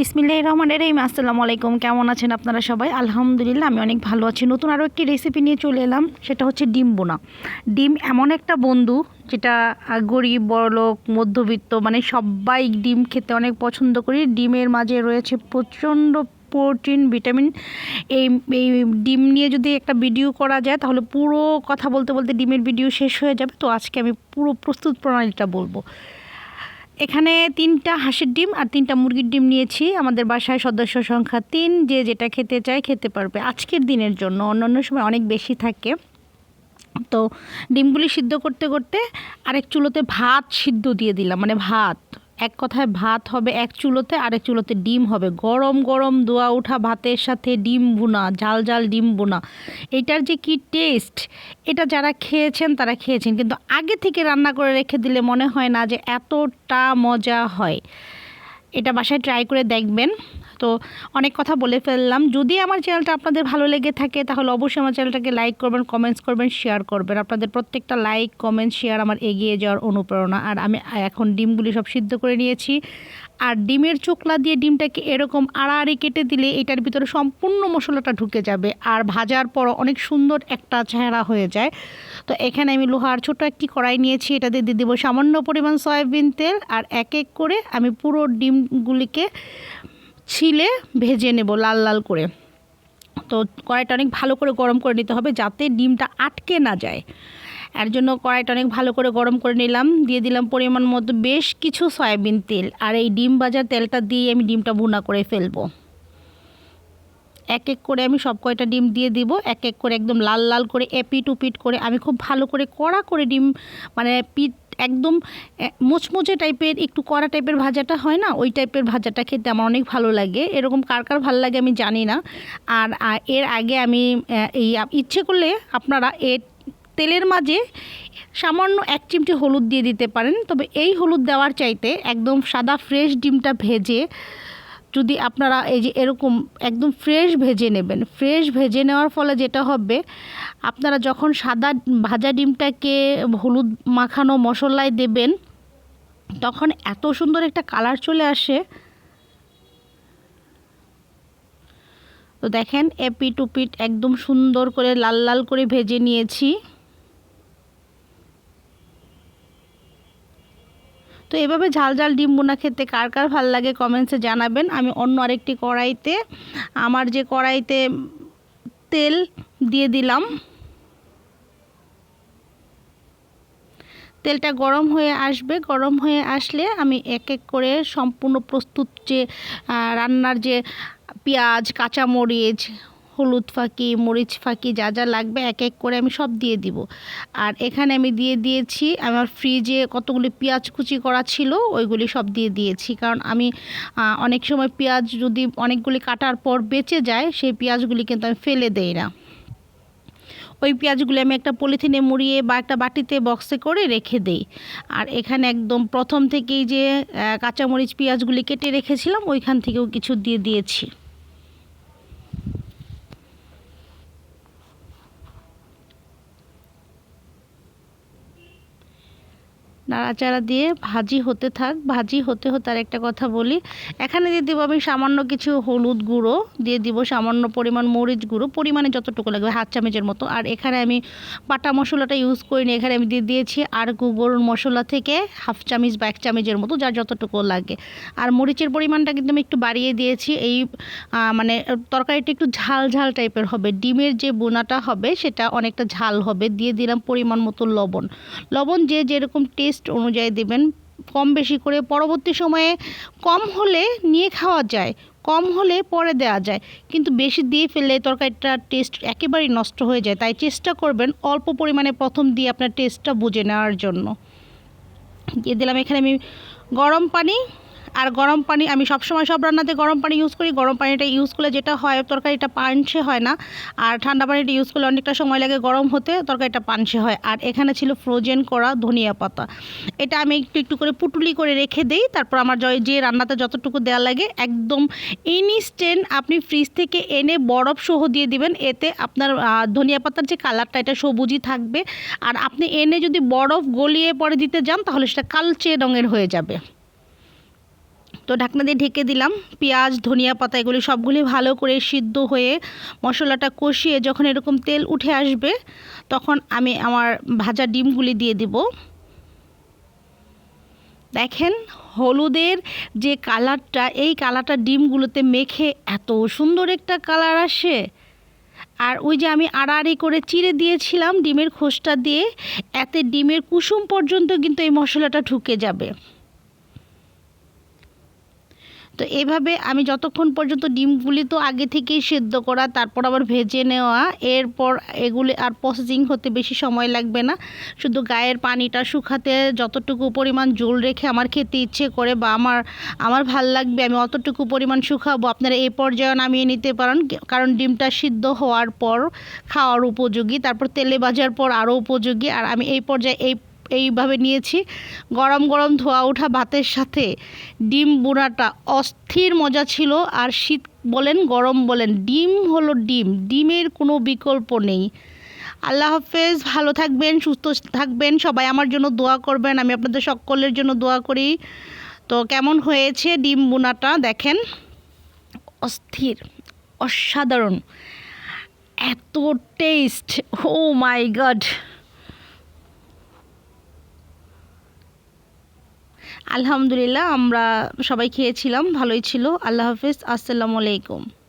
বিসমিল্লাহ রহমান রহিম। আসসালামু আলাইকুম। কেমন আছেন আপনারা সবাই? আলহামদুলিল্লাহ, আমি অনেক ভালো আছি। নতুন আরও একটি রেসিপি নিয়ে চলে এলাম। সেটা হচ্ছে ডিম বোনা। ডিম এমন একটা বন্ধু যেটা গরিব, বড়লোক, মধ্যবিত্ত মানে সবাই ডিম খেতে অনেক পছন্দ করি। ডিমের মাঝে রয়েছে প্রচণ্ড প্রোটিন ভিটামিন এই এই ডিম নিয়ে যদি একটা ভিডিও করা যায়, তাহলে পুরো কথা বলতে বলতে ডিমের ভিডিও শেষ হয়ে যাবে। তো আজকে আমি পুরো প্রস্তুত প্রণালীটা বলব। এখানে তিনটা হাঁসের ডিম আর তিনটা মুরগির ডিম নিয়েছি। আমাদের বাসায় সদস্য সংখ্যা তিন, যে যেটা খেতে চায় খেতে পারবে। আজকের দিনের জন্য অন্যান্য সময় অনেক বেশি থাকে। তো ডিমগুলি সিদ্ধ করতে করতে আরেক চুলোতে ভাত সিদ্ধ দিয়ে দিলাম মানে ভাত। এক কথায় ভাত হবে এক চুলোতে, আরেক চুলোতে ডিম হবে। গরম গরম দোয়া ওঠা ভাতের সাথে ডিম বোনা ঝাল ঝাল ডিম বোনা এটার যে কি টেস্ট এটা যারা খেয়েছেন তারা খেয়েছেন। কিন্তু আগে থেকে রান্না করে রেখে দিলে মনে হয় না যে এতটা মজা হয়। এটা বাসায় ট্রাই করে দেখবেন। তো অনেক কথা বলে ফেললাম। যদি আমার চ্যানেলটা আপনাদের ভালো লেগে থাকে, তাহলে অবশ্যই আমার চ্যানেলটাকে লাইক করবেন কমেন্টস করবেন শেয়ার করবেন। আপনাদের প্রত্যেকটা লাইক কমেন্ট শেয়ার আমার এগিয়ে যাওয়ার অনুপ্রেরণা। আর আমি এখন ডিমগুলি সব সিদ্ধ করে নিয়েছি। আর ডিমের চোকলা দিয়ে ডিমটাকে এরকম আড়াআড়ি কেটে দিলে এটার ভিতরে সম্পূর্ণ মশলাটা ঢুকে যাবে। আর ভাজার পর অনেক সুন্দর একটা চেহারা হয়ে যায়। তো এখানে আমি লোহার ছোট একটি কড়াই নিয়েছি এটাতে দিয়ে দেবো সামান্য পরিমাণ সয়াবিন তেল। আর এক এক করে আমি পুরো ডিমগুলিকে ছিলে ভেজে নেব লাল লাল করে। তো কড়াইটা অনেক ভালো করে গরম করে নিতে হবে যাতে ডিমটা আটকে না যায়। এর জন্য কড়াইটা অনেক ভালো করে গরম করে নিলাম। দিয়ে দিলাম পরিমাণ মতো বেশ কিছু সয়াবিন তেল। আর এই ডিম ভাজার তেলটা দিয়ে আমি ডিমটা ভুনা করে ফেলব। এক এক করে আমি সব কয়টা ডিম দিয়ে দিব। এক এক করে একদম লাল লাল করে এপিট উপিট করে আমি খুব ভালো করে কড়া করে ডিম মানে পিট একদম মোচমোচে টাইপের, একটু কড়া টাইপের ভাজাটা হয় না? ওই টাইপের ভাজাটা খেতে আমার অনেক ভালো লাগে। এরকম কার কার ভালো লাগে আমি জানি না। আর এর আগে আমি এই ইচ্ছে করলে আপনারা এর তেলের মাঝে সামান্য এক চিমটি হলুদ দিয়ে দিতে পারেন। তবে এই হলুদ দেওয়ার চাইতে একদম সাদা ফ্রেশ ডিমটা ভেজে যদি আপনারা এই যে এরকম একদম ফ্রেশ ভেজে নেবেন ফ্রেশ ভেজে নেওয়ার ফলে যেটা হবে, আপনারা যখন সাদা ভাজা ডিমটাকে হলুদ মাখানো মশলায় দেবেন, তখন এত সুন্দর একটা কালার চলে আসে। তো দেখেন এপিট উপিট একদম সুন্দর করে লাল লাল করে ভেজে নিয়েছি। তো এভাবে ঝাল ঝাল ডিম বোনা খেতে কার কার ভালো লাগে কমেন্টসে জানাবেন। আমি অন্য আরেকটি কড়াইতে, আমার যে কড়াইতে তেল দিয়ে দিলাম। তেলটা গরম হয়ে আসবে। গরম হয়ে আসলে আমি এক এক করে সম্পূর্ণ প্রস্তুত যে রান্নার যে পেঁয়াজ, কাঁচামরিচ হলুদ ফাঁকি, মরিচ ফাঁকি, যা যা লাগবে এক এক করে আমি সব দিয়ে দিব। আর এখানে আমি দিয়ে দিয়েছি আমার ফ্রিজে কতগুলি পেঁয়াজ কুচি করা ছিল, ওইগুলি সব দিয়ে দিয়েছি। কারণ আমি অনেক সময় পেঁয়াজ যদি অনেকগুলি কাটার পর বেঁচে যায়, সেই পেঁয়াজগুলি কিন্তু আমি ফেলে দেই না। ওই পেঁয়াজগুলো আমি একটা পলিথিনে মুড়িয়ে বা একটা বাটিতে বক্সে করে রেখে দেই। আর এখানে একদম প্রথম থেকেই যে কাঁচামরিচ পেঁয়াজগুলি কেটে রেখেছিলাম, ওইখান থেকেও কিছু দিয়ে দিয়েছি। নাড়াচাড়া দিয়ে ভাজি হতে থাক, ভাজি হতে হতে আর একটা কথা বলি। এখানে দিয়ে দেবো আমি সামান্য কিছু হলুদ গুঁড়ো, দিয়ে দিব সামান্য পরিমাণ মরিচ গুঁড়ো, পরিমাণে যতটুকু লাগবে হাত চামচের মতো। আর এখানে আমি বাটা মশলাটা ইউজ করিনি, এখানে আমি দিয়ে দিয়েছি আর গরুর মশলা থেকে হাফ চামচ বা এক চামচের মতো, যার যতটুকু লাগে। আর মরিচের পরিমাণটা কিন্তু আমি একটু বাড়িয়ে দিয়েছি, এই মানে তরকারিটা একটু ঝাল ঝাল টাইপের হবে। ডিমের যে বোনাটা হবে, সেটা অনেকটা ঝাল হবে। দিয়ে দিলাম পরিমাণ মতো লবণ। লবণ যে যেরকম টেস্ট অনুযায়ী দেবেন। কম বেশি করে পরবর্তী সময়ে কম হলে নিয়ে খাওয়া যায়, কম হলে পরে দেওয়া যায়। কিন্তু বেশি দিয়ে ফেললে তরকারিটা টেস্ট একেবারেই নষ্ট হয়ে যায়। তাই চেষ্টা করবেন অল্প পরিমাণে প্রথম দিয়ে আপনার টেস্টটা বুঝে নেওয়ার জন্য। দিয়ে দিলাম এখানে আমি গরম পানি আর গরম পানি, আমি সবসময় সব রান্নাতে গরম পানি ইউজ করি। গরম পানিটা ইউজ করলে যেটা হয়, তরকারিটা পানসে হয় না। আর ঠান্ডা পানিটা ইউজ করলে অনেকটা সময় লাগে গরম হতে, তরকারিটা পানসে হয়। আর এখানে ছিল ফ্রোজেন করা ধনিয়া পাতা। এটা আমি একটু একটু করে পুটুলি করে রেখে দিই, তারপর আমার য- যে রান্নাতে যতটুকু দেওয়া লাগে, একদম ইনস্ট্যান্ট আপনি ফ্রিজ থেকে এনে বরফ সহ দিয়ে দিবেন। এতে আপনার ধনিয়া পাতার যে কালারটা এটা সবুজই থাকবে। আর আপনি এনে যদি বরফ গলিয়ে পরে দিতে যান, তাহলে সেটা কালচে রঙের হয়ে যাবে। তো ঢাকনা দিয়ে ঢেকে দিলাম। পেঁয়াজ, ধনিয়া পাতা এগুলি সবগুলি ভালো করে সিদ্ধ হয়ে মশলাটা কষিয়ে যখন এরকম তেল উঠে আসবে, তখন আমি আমার ভাজা ডিমগুলি দিয়ে দিব। দেখেন হলুদের যে কালারটা, এই কালারটা ডিমগুলোতে মেখে এত সুন্দর একটা কালার আসে। আর ওই যে আমি আড়াআড়ি করে চিড়ে দিয়েছিলাম ডিমের খোসটা দিয়ে, এতে ডিমের কুসুম পর্যন্ত কিন্তু এই মশলাটা ঢুকে যাবে। তো এভাবে আমি যতক্ষণ পর্যন্ত ডিমগুলি তো আগে থেকেই সেদ্ধ করা, তারপর আবার ভেজে নেওয়া, এরপর এগুলি আর প্রসেসিং হতে বেশি সময় লাগবে না। শুধু গায়ের পানিটা শুকাতে যতটুকু পরিমাণ জল রেখে আমার খেতে ইচ্ছে করে বা আমার আমার ভালো লাগবে, আমি অতটুকু পরিমাণ শুকাবো, আপনারা এই পর্যায়ে নামিয়ে নিতে পারেন। কারণ ডিমটা সিদ্ধ হওয়ার পর খাওয়ার উপযোগী, তারপর তেলে ভাজার পর আরও উপযোগী। আর আমি এই পর্যায়ে এই এইভাবে নিয়েছি। গরম গরম ধোয়া ওঠা ভাতের সাথে ডিম বুড়াটা অস্থির মজা ছিল আর শীত বলেন গরম বলেন, ডিম হলো ডিম, ডিমের কোনো বিকল্প নেই। আল্লাহ হাফেজ, ভালো থাকবেন, সুস্থ থাকবেন, সবাই আমার জন্য দোয়া করবেন, আমি আপনাদের সকলের জন্য দোয়া করি। তো কেমন হয়েছে ডিম বোনাটা দেখেন? অস্থির, অসাধারণ, এত টেস্ট ও মাই গড আলহামদুলিল্লাহ আমরা সবাই খেয়েছিলাম ভালোই ছিল। আল্লাহ হাফিজ আসসালামু আলাইকুম।